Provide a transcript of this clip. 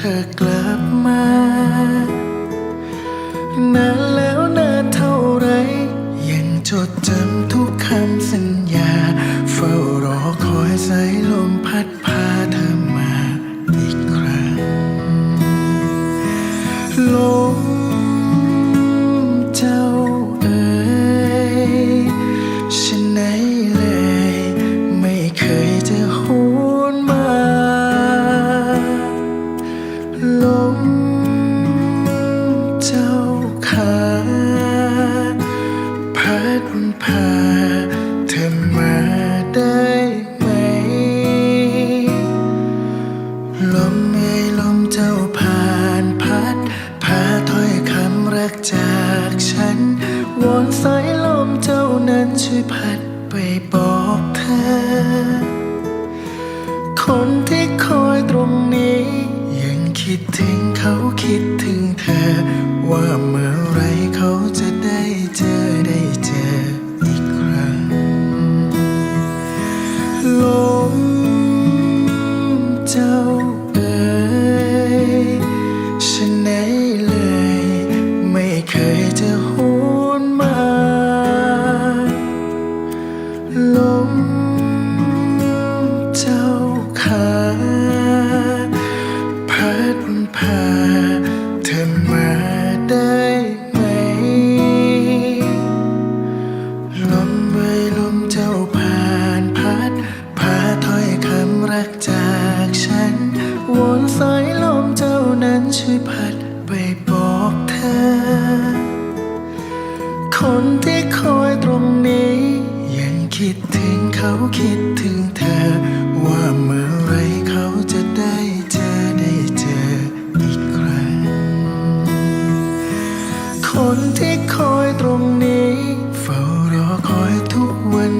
เธอกลับมานานแล้วนานเท่าไร ยังจดจำทุกคำสัญญา เฝ้ารอคอยสายลมพัด ลมเจ้าขาพัดพาเธอมาได้ไหม ลมเอ่ยลมเจ้าผ่านพัด พาถ้อยคำรักจากฉัน วอนสายลมเจ้านั้นช่วยพัดไปบอกเธอ คนที่คอยตรงนี้ คิดถึงเขาคิดถึงเธอ ว่าเมื่อไรเขาจะได้เจอได้เจออีกครั้งลมเจ้าเอ๋ยฉันไหน นั้นช่วยพัดไปบอกเธอ คนที่คอยตรงนี้ ยังคิดถึงเขาคิดถึงเธอ ว่าเมื่อไรเขาจะได้เจอได้เจออีกครั้ง คนที่คอยตรงนี้ เฝ้ารอคอยทุกวัน